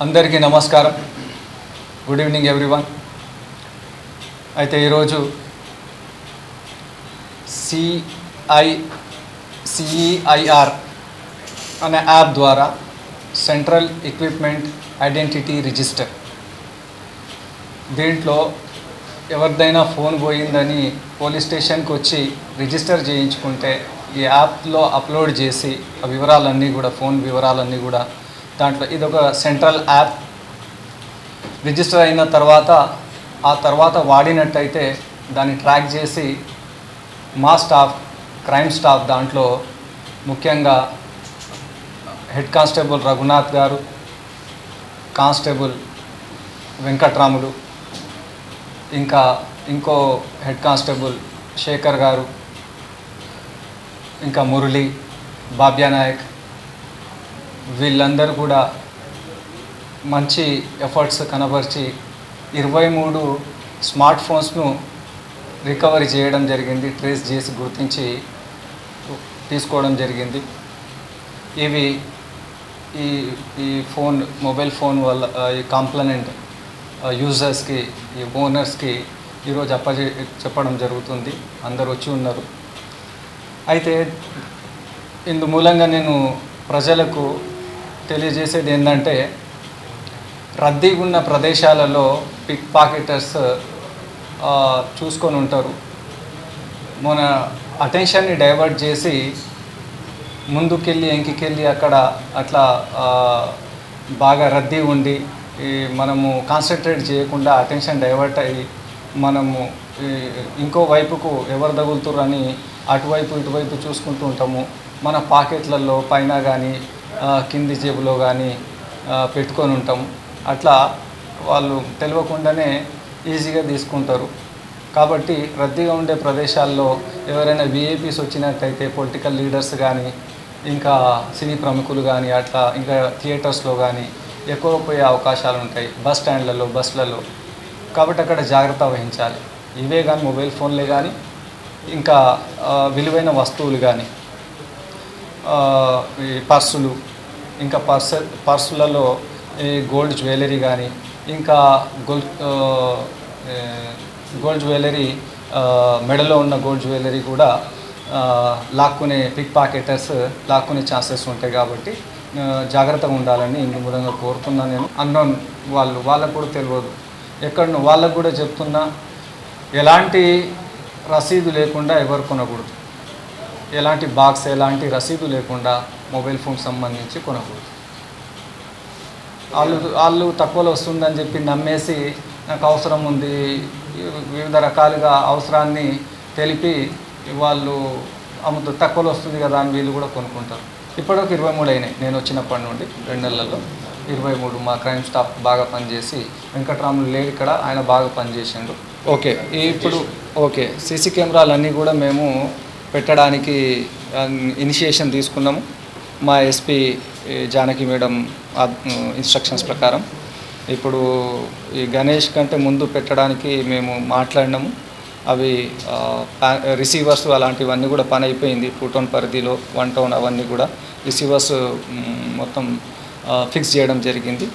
అందరికీ నమస్కారం. Good evening everyone అయితే ఈరోజు సిఐ సిఈఐఆర్ అనే యాప్ ద్వారా సెంట్రల్ ఎక్విప్మెంట్ ఐడెంటిటీ రిజిస్టర్ దీంట్లో ఎవరిదైనా ఫోన్ పోయిందని పోలీస్ స్టేషన్కి వచ్చి రిజిస్టర్ చేయించుకుంటే ఈ యాప్లో అప్లోడ్ చేసి ఆ వివరాలన్నీ కూడా ఫోన్ వివరాలన్నీ కూడా దాంట్లో ఇది ఒక సెంట్రల్ యాప్. రిజిస్టర్ అయిన తర్వాత ఆ తర్వాత వాడినట్టయితే దాన్ని ట్రాక్ చేసి మా స్టాఫ్ క్రైమ్ స్టాఫ్ దాంట్లో ముఖ్యంగా హెడ్ కానిస్టేబుల్ రఘునాథ్ గారు కానిస్టేబుల్ వెంకట్రాములు ఇంకా ఇంకో హెడ్ కానిస్టేబుల్ శేఖర్ గారు ఇంకా మురళి బాబ్యా నాయక్ వీళ్ళందరూ కూడా మంచి ఎఫర్ట్స్ కనబరిచి ఇరవై మూడు స్మార్ట్ ఫోన్స్ను రికవరీ చేయడం జరిగింది. ట్రేస్ చేసి గుర్తించి తీసుకోవడం జరిగింది. ఇవి ఈ ఈ ఫోన్ మొబైల్ ఫోన్ వల్ల ఈ కాంప్లనెంట్ యూజర్స్కి ఈ ఓనర్స్కి ఈరోజు అప్పజే చెప్పడం జరుగుతుంది. అందరు వచ్చి ఉన్నారు. అయితే ఇందు మూలంగా నేను ప్రజలకు తెలియజేసేది ఏంటంటే రద్దీగా ఉన్న ప్రదేశాలలో పిక్ పాకెటర్స్ చూసుకొని ఉంటారు. మన అటెన్షన్ని డైవర్ట్ చేసి ముందుకెళ్ళి ఎంకికెళ్ళి అక్కడ అట్లా బాగా రద్దీ ఉండి ఈ మనము కాన్సన్ట్రేట్ చేయకుండా అటెన్షన్ డైవర్ట్ అయ్యి మనము ఇంకో వైపుకు ఎవరు తగులుతుర్రు అటువైపు ఇటువైపు చూసుకుంటూ ఉంటాము. మన పాకెట్లలో పైన కానీ కింది జేబులో కానీ పెట్టుకొని ఉంటాము. అట్లా వాళ్ళు తెలియకుండానే ఈజీగా తీసుకుంటారు. కాబట్టి రద్దీగా ఉండే ప్రదేశాల్లో ఎవరైనా విఐపీస్ వచ్చినట్టయితే పొలిటికల్ లీడర్స్ కానీ ఇంకా సినీ ప్రముఖులు కానీ అట్లా ఇంకా థియేటర్స్లో కానీ ఎక్కువ పోయే అవకాశాలు ఉంటాయి. బస్ స్టాండ్లలో బస్సులలో. కాబట్టి అక్కడ జాగ్రత్త వహించాలి. ఇవే కానీ మొబైల్ ఫోన్లే కానీ ఇంకా విలువైన వస్తువులు కానీ ఈ పర్సులు ఇంకా పర్స్ పర్సులలో ఈ గోల్డ్ జ్యువెలరీ కానీ ఇంకా గోల్డ్ గోల్డ్ జ్యువెలరీ మెడలో ఉన్న గోల్డ్ జ్యువెలరీ కూడా లాక్కునే పిక్ పాకెటర్స్ లాక్కునే ఛాన్సెస్ ఉంటాయి కాబట్టి జాగ్రత్తగా ఉండాలని ఇందు మూలంగా కోరుతున్నాను నేను. అన్నోన్ వాళ్ళు వాళ్ళకు కూడా తెలియదు. ఎక్కడ వాళ్ళకు కూడా చెప్తున్నా ఎలాంటి రసీదు లేకుండా ఎవరు కొనకూడదు. ఎలాంటి బాక్స్ ఎలాంటి రసీదు లేకుండా మొబైల్ ఫోన్ సంబంధించి కొనకూడదు. వాళ్ళు వాళ్ళు తక్కువలో వస్తుందని చెప్పి నమ్మేసి నాకు అవసరం ఉంది వివిధ రకాలుగా అవసరాన్ని తెలిపి వాళ్ళు అమ్ముతూ తక్కువలో వస్తుంది కదా అని వీళ్ళు కూడా కొనుక్కుంటారు. ఇప్పటివరకు ఇరవై మూడు అయినాయి. నేను వచ్చినప్పటి నుండి రెండు నెలల్లో ఇరవై మూడు మా క్రైమ్ స్టాఫ్ బాగా పనిచేసి వెంకట్రాములు లేడు ఇక్కడ ఆయన బాగా పనిచేసిండు. ఓకే. ఇప్పుడు ఓకే సీసీ కెమెరాలన్నీ కూడా మేము పెట్టడానికి ఇనిషియేషన్ తీసుకున్నాము. మా ఎస్పీ జానకి మేడం ఇన్స్ట్రక్షన్స్ ప్రకారం. ఇప్పుడు ఈ గణేష్ కంటే ముందు పెట్టడానికి మేము మాట్లాడినాము. అవి పా- రిసీవర్స్ అలాంటివన్నీ కూడా పని అయిపోయింది. టూ టౌన్ పరిధిలో వన్ టౌన్ అవన్నీ కూడా రిసీవర్స్ మొత్తం ఫిక్స్ చేయడం జరిగింది.